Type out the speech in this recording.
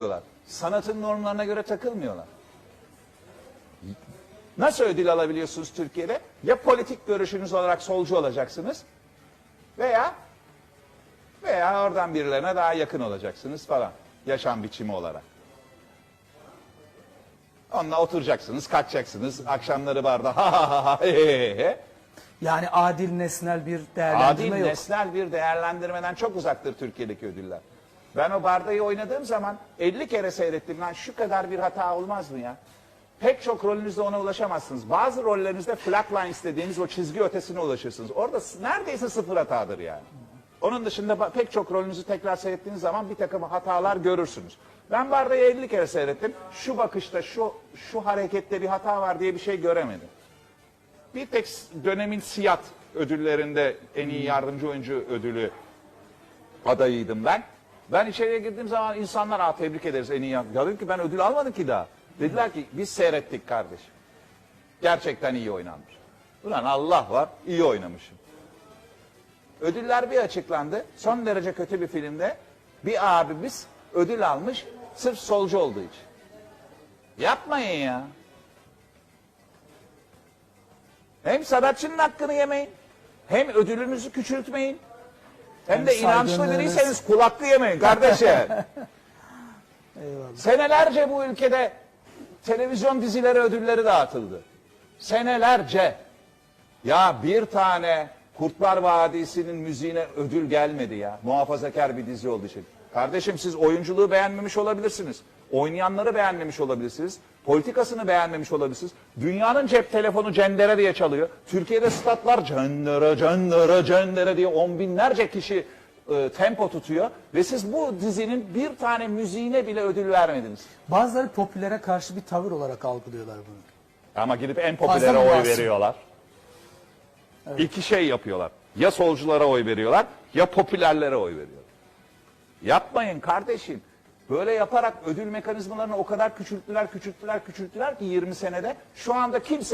takılıyorlar. Sanatın normlarına göre takılmıyorlar. Nasıl ödül alabiliyorsunuz Türkiye'de? Ya politik görüşünüz olarak solcu olacaksınız veya veya oradan birilerine daha yakın olacaksınız falan. Yaşam biçimi olarak. Onunla oturacaksınız, kaçacaksınız. Akşamları barda ha ha ha ha he he he. Yani adil nesnel bir değerlendirme Adil yok. nesnel bir değerlendirmeden çok uzaktır Türkiye'deki ödüller. Ben o bardayı oynadığım zaman 50 kere seyrettim lan şu kadar bir hata olmaz mı ya? Pek çok rolünüzde ona ulaşamazsınız. Bazı rollerinizde flatline istediğiniz o çizgi ötesine ulaşırsınız. Orada neredeyse sıfır hatadır yani. Onun dışında pek çok rolünüzü tekrar seyrettiğiniz zaman bir takım hatalar görürsünüz. Ben bardayı 50 kere seyrettim. Şu bakışta, şu şu harekette bir hata var diye bir şey göremedim. Bir tek dönemin Siyat ödüllerinde en iyi yardımcı oyuncu ödülü adayıydım ben. Ben içeriye girdiğim zaman insanlar Aa, tebrik ederiz en iyi. Ya dedim ki ben ödül almadım ki daha. Dediler ki biz seyrettik kardeşim. Gerçekten iyi oynanmış. Ulan Allah var iyi oynamışım. Ödüller bir açıklandı. Son derece kötü bir filmde bir abimiz ödül almış sırf solcu olduğu için. Yapmayın ya. Hem sanatçının hakkını yemeyin, hem ödülünüzü küçültmeyin, hem, de inançlı biriyseniz kulaklı yemeyin kardeşim. Senelerce bu ülkede televizyon dizileri ödülleri dağıtıldı. Senelerce. Ya bir tane Kurtlar Vadisi'nin müziğine ödül gelmedi ya. Muhafazakar bir dizi olduğu için. Kardeşim siz oyunculuğu beğenmemiş olabilirsiniz. Oynayanları beğenmemiş olabilirsiniz. Politikasını beğenmemiş olabilirsiniz. Dünyanın cep telefonu cendere diye çalıyor. Türkiye'de statlar cendere cendere cendere diye on binlerce kişi e, tempo tutuyor. Ve siz bu dizinin bir tane müziğine bile ödül vermediniz. Bazıları popülere karşı bir tavır olarak algılıyorlar bunu. Ama gidip en Fazla popülere mı oy bassın? veriyorlar. İki şey yapıyorlar. Ya solculara oy veriyorlar ya popülerlere oy veriyorlar. Yapmayın kardeşim. Böyle yaparak ödül mekanizmalarını o kadar küçülttüler, küçülttüler, küçülttüler ki 20 senede şu anda kimse